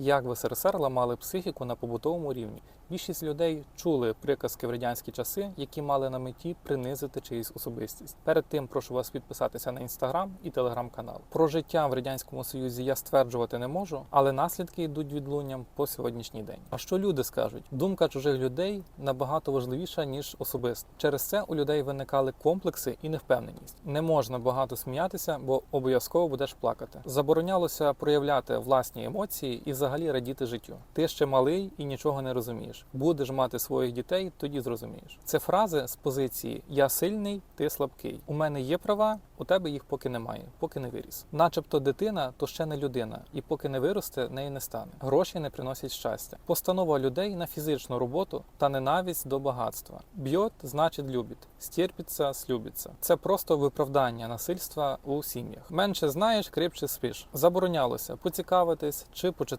Як в СРСР ламали психіку на побутовому рівні? Більшість людей чули приказки в радянські часи, які мали на меті принизити чиюсь особистість. Перед тим прошу вас підписатися на інстаграм і телеграм-канал. Про життя в радянському союзі я стверджувати не можу, але наслідки йдуть відлунням по сьогоднішній день. А що люди скажуть? Думка чужих людей набагато важливіша ніж особиста. Через це у людей виникали комплекси і невпевненість. Не можна багато сміятися, бо обов'язково будеш плакати. Заборонялося проявляти власні емоції і взагалі радіти життю. Ти ще малий і нічого не розумієш. Будеш мати своїх дітей, тоді зрозумієш. Це фрази з позиції Я сильний, ти слабкий. У мене є права, у тебе їх поки немає, поки не виріс. Начебто дитина, то ще не людина, і поки не виросте, неї не стане. Гроші не приносять щастя. Постанова людей на фізичну роботу та ненависть до багатства. Б'єт значить любить, стерпиться, слюбиться. Це просто виправдання насильства у сім'ях. Менше знаєш, крепче спиш. Заборонялося поцікавитись чи почитати